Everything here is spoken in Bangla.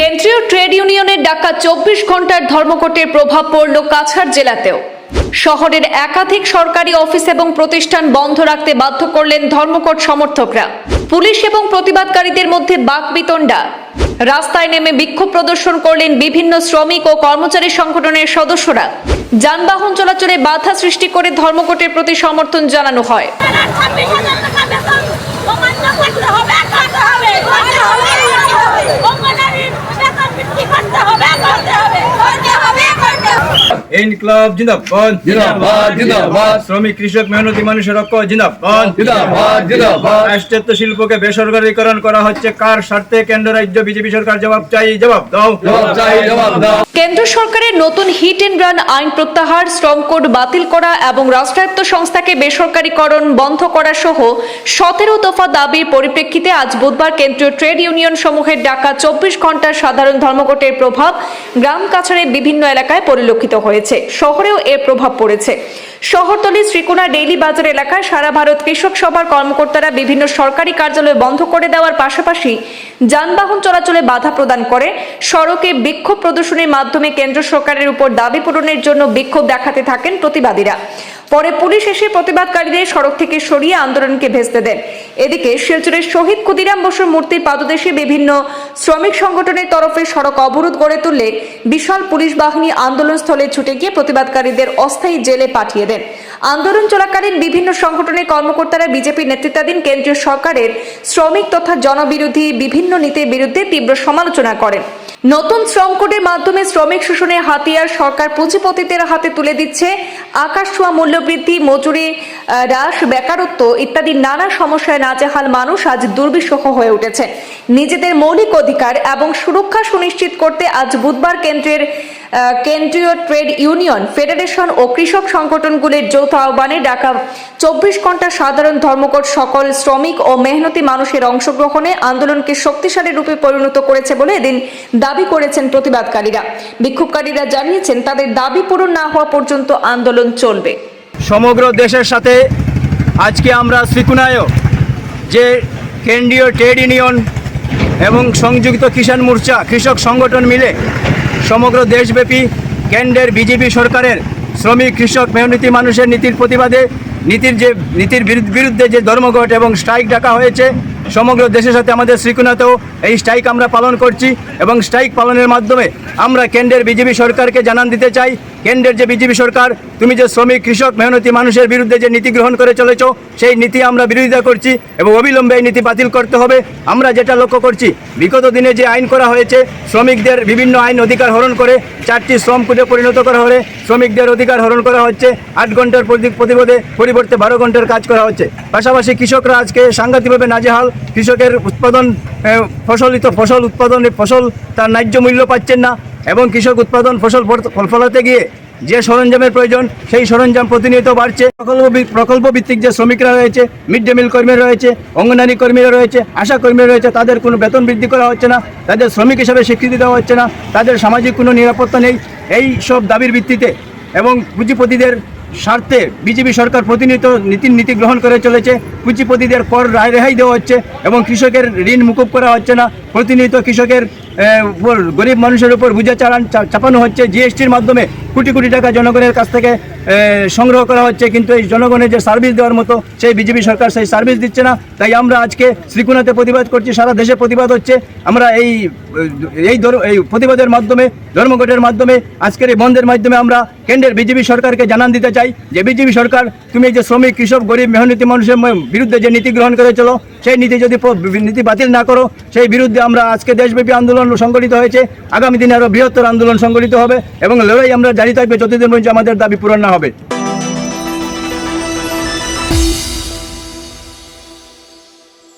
কেন্দ্রীয় ট্রেড ইউনিয়নের ডাকা চব্বিশ ঘণ্টার ধর্মঘটের প্রভাব পড়ল কাছাড় জেলাতেও। শহরের একাধিক সরকারি অফিস এবং প্রতিষ্ঠান বন্ধ রাখতে বাধ্য করলেন ধর্মঘট সমর্থকরা। পুলিশ এবং প্রতিবাদকারীদের মধ্যে বাকবিতণ্ডা। রাস্তায় নেমে বিক্ষোভ প্রদর্শন করলেন বিভিন্ন শ্রমিক ও কর্মচারী সংগঠনের সদস্যরা। যানবাহন চলাচলে বাধা সৃষ্টি করে ধর্মঘটের প্রতি সমর্থন জানানো হয় ছাব্বিশ হাজার টাকা বেতন অমান্য করতে হবে করতে হবে করতে হবে করতে হবে অঙ্গনারীর বেতন বৃদ্ধি করতে হবে করতে হবে করতে হবে করতে হবে ইনকলাব জিন্দাবাদ। জিন্দাবাদ, জিন্দাবাদ। শ্রমিক কৃষক মেহনতি মানুষের রক্ষ জিন্দাবাদ। জিন্দাবাদ, জিন্দাবাদ। রাষ্ট্রায়ত্ত শিল্পকে বেসরকারীকরণ করা হচ্ছে কার স্বার্থে? কেন্দ্র রাজ্য বিজেপি সরকার জবাব চাই জবাব দাও। জবাব চাই জবাব দাও। কেন্দ্র সরকারের নতুন হিট এন্ড রান আইন প্রত্যাহার শ্রম কোড বাতিল করা এবং রাষ্ট্রায়ত্ত সংস্থাকে বেসরকারীকরণ বন্ধ করা সহ সতেরো দফা দাবির পরিপ্রেক্ষিতে আজ বুধবার কেন্দ্রীয় ট্রেড ইউনিয়ন সমূহের ডাকা চব্বিশ ঘণ্টার সাধারণ ধর্মঘটের প্রভাব গ্রাম কাছাড়ের বিভিন্ন এলাকায় পরিলক্ষিত হয়েছে। শহরেও এর প্রভাব পড়েছে। শহরতলি শ্রীকোনা ডেইলি বাজার এলাকায় সারা ভারত কৃষক সভার কর্মকর্তারা বিভিন্ন সরকারি কার্যালয় বন্ধ করে দেওয়ার পাশাপাশি যানবাহন চলাচলে বাধা প্রদান করে। সড়কে বিক্ষোভ প্রদর্শনের মাধ্যমে কেন্দ্র সরকারের উপর দাবি পূরণের জন্য বিক্ষোভ দেখাতে থাকেন প্রতিবাদীরা। পরে পুলিশ এসে প্রতিবাদকারীদের সড়ক থেকে সরিয়ে আন্দোলনকে ভেস্তে দেন। এদিকে শিলচরের শহীদ ক্ষুদিরাম বসুর মূর্তির পাদদেশে বিভিন্ন শ্রমিক সংগঠনের তরফে সড়ক অবরোধ গড়ে তুললে বিশাল পুলিশ বাহিনী আন্দোলনস্থলে ছুটে গিয়ে প্রতিবাদকারীদের অস্থায়ী জেলে পাঠিয়ে দেন। আন্দোলন চলাকালীন বিভিন্ন সংগঠনের কর্মকর্তারা বিজেপি নেতৃত্বাধীন কেন্দ্রীয় সরকারের শ্রমিক তথা জনবিরোধী বিভিন্ন নীতির বিরুদ্ধে তীব্র সমালোচনা করেন। নতুন শ্রম কোডের মাধ্যমে শ্রমিক শোষণের হাতিয়ার সরকার পুঁজিপতিদের হাতে তুলে দিচ্ছে। আকাশ ছোঁয়া মূল্যবৃদ্ধি, মজুরি হ্রাস, বেকারত্ব ইত্যাদি নানা সমস্যায় নাজেহাল মানুষ আজ দুর্বিষহ হয়ে উঠেছে। নিজেদের মৌলিক অধিকার এবং সুরক্ষা সুনিশ্চিত করতে আজ বুধবার কেন্দ্রের কেন্দ্রীয় ট্রেড ইউনিয়ন, ফেডারেশন ও কৃষক সংগঠনগুলির যৌথ আহ্বানে ডাকা চব্বিশ ঘণ্টা সাধারণ ধর্মঘট সকল শ্রমিক ও মেহনতি মানুষের অংশগ্রহণে আন্দোলনকে শক্তিশালী রূপে পরিণত করেছে বলে এদিন দাবি করেছেন প্রতিবাদকারীরা। বিক্ষোভকারীরা জানিয়েছেন, তাদের দাবি পূরণ না হওয়া পর্যন্ত আন্দোলন চলবে। সমগ্র দেশের সাথে আজকে আমরা শ্রীকুনায়ও যে কেন্দ্রীয় ট্রেড ইউনিয়ন এবং সংযুক্ত কিষাণ মোর্চা, কৃষক সংগঠন মিলে সমগ্র দেশব্যাপী কেন্দ্রের বিজেপি সরকারের শ্রমিক, কৃষক, মেহনতি মানুষের নীতির প্রতিবাদে নীতির যে, নীতির বিরুদ্ধ- যে ধর্মঘট এবং স্ট্রাইক ডাকা হয়েছে, সমগ্র দেশের সাথে আমাদের শ্রীকুনাতেও এই স্ট্রাইক আমরা পালন করছি এবং স্ট্রাইক পালনের মাধ্যমে আমরা কেন্দ্রের বিজেপি সরকারকে জানান দিতে চাই। কেন্দ্রের যে বিজেপি সরকার, তুমি যে শ্রমিক, কৃষক, মেহনতি মানুষের বিরুদ্ধে যে নীতি গ্রহণ করে চলেছ, সেই নীতি আমরা বিরোধিতা করছি এবং অবিলম্বে এই নীতি বাতিল করতে হবে। আমরা যেটা লক্ষ্য করছি, বিগত দিনে যে আইন করা হয়েছে, শ্রমিকদের বিভিন্ন আইন অধিকার হরণ করে, চারটি শ্রম কোডে পরিণত করা হলে শ্রমিকদের অধিকার হরণ করা হচ্ছে। আট ঘণ্টার প্রতি- প্রতিপদে পরিবর্তে বারো ঘণ্টার কাজ করা হচ্ছে। পাশাপাশি কৃষকরা আজকে সাংঘাতিকভাবে নাজেহাল। কৃষকের উৎপাদন ফসলিত ফসল উৎপাদনে ফসল তার ন্যায্য মূল্য পাচ্ছেন না। এবং কৃষক উৎপাদন ফসল ফল- ফল ফলাতে গিয়ে যে সরঞ্জামের প্রয়োজন, সেই সরঞ্জাম প্রতিনিয়ত বাড়ছে। প্রকল্প প্রকল্প ভিত্তিক যে শ্রমিকরা রয়েছে মিড ডে মিল কর্মীরা রয়েছে, অঙ্গনারী কর্মীরা রয়েছে, আশা কর্মীরা রয়েছে, তাদের কোনো বেতন বৃদ্ধি করা হচ্ছে না, তাদের শ্রমিক হিসাবে স্বীকৃতি দেওয়া হচ্ছে না, তাদের সামাজিক কোনো নিরাপত্তা নেই। এই সব দাবির ভিত্তিতে এবং পুঁজিপতিদের স্বার্থে বিজেপি সরকার প্রতিনিয়ত নীতি নীতি গ্রহণ করে চলেছে। পুঁজিপতিদের কর রায় রেহাই দেওয়া হচ্ছে এবং কৃষকের ঋণ মুকুব করা হচ্ছে না। প্রতিনিয়ত কৃষকের উপর গরিব মানুষের উপর বুঝে চালান চাপানো হচ্ছে। জিএসটির মাধ্যমে কোটি কোটি টাকা জনগণের কাছ থেকে সংগ্রহ করা হচ্ছে, কিন্তু এই জনগণের যে সার্ভিস দেওয়ার মতো সেই বিজেপি সরকার সেই সার্ভিস দিচ্ছে না। তাই আমরা আজকে শ্রীকুণাতে প্রতিবাদ করছি, সারা দেশে প্রতিবাদ হচ্ছে। আমরা এই এই এই প্রতিবাদের মাধ্যমে, ধর্মঘটের মাধ্যমে, আজকের এই বন্ধের মাধ্যমে আমরা কেন্দ্রের বিজেপি সরকারকে জানান দিতে চাই যে বিজেপি সরকার, তুমি যে শ্রমিক, কৃষক, গরিব, মেহনতি মানুষের বিরুদ্ধে যে নীতি গ্রহণ করে চলো সেই নীতি যদি নীতি বাতিল না করো, সেই বিরুদ্ধে আমরা আজকে দেশব্যাপী আন্দোলন সংগঠিত হয়েছে। আগামী দিনে আরও বৃহত্তর আন্দোলন সংগঠিত হবে এবং লড়াই আমরা জারি থাকবে, যতদিন পর্যন্ত আমাদের দাবি পূরণ না হবে।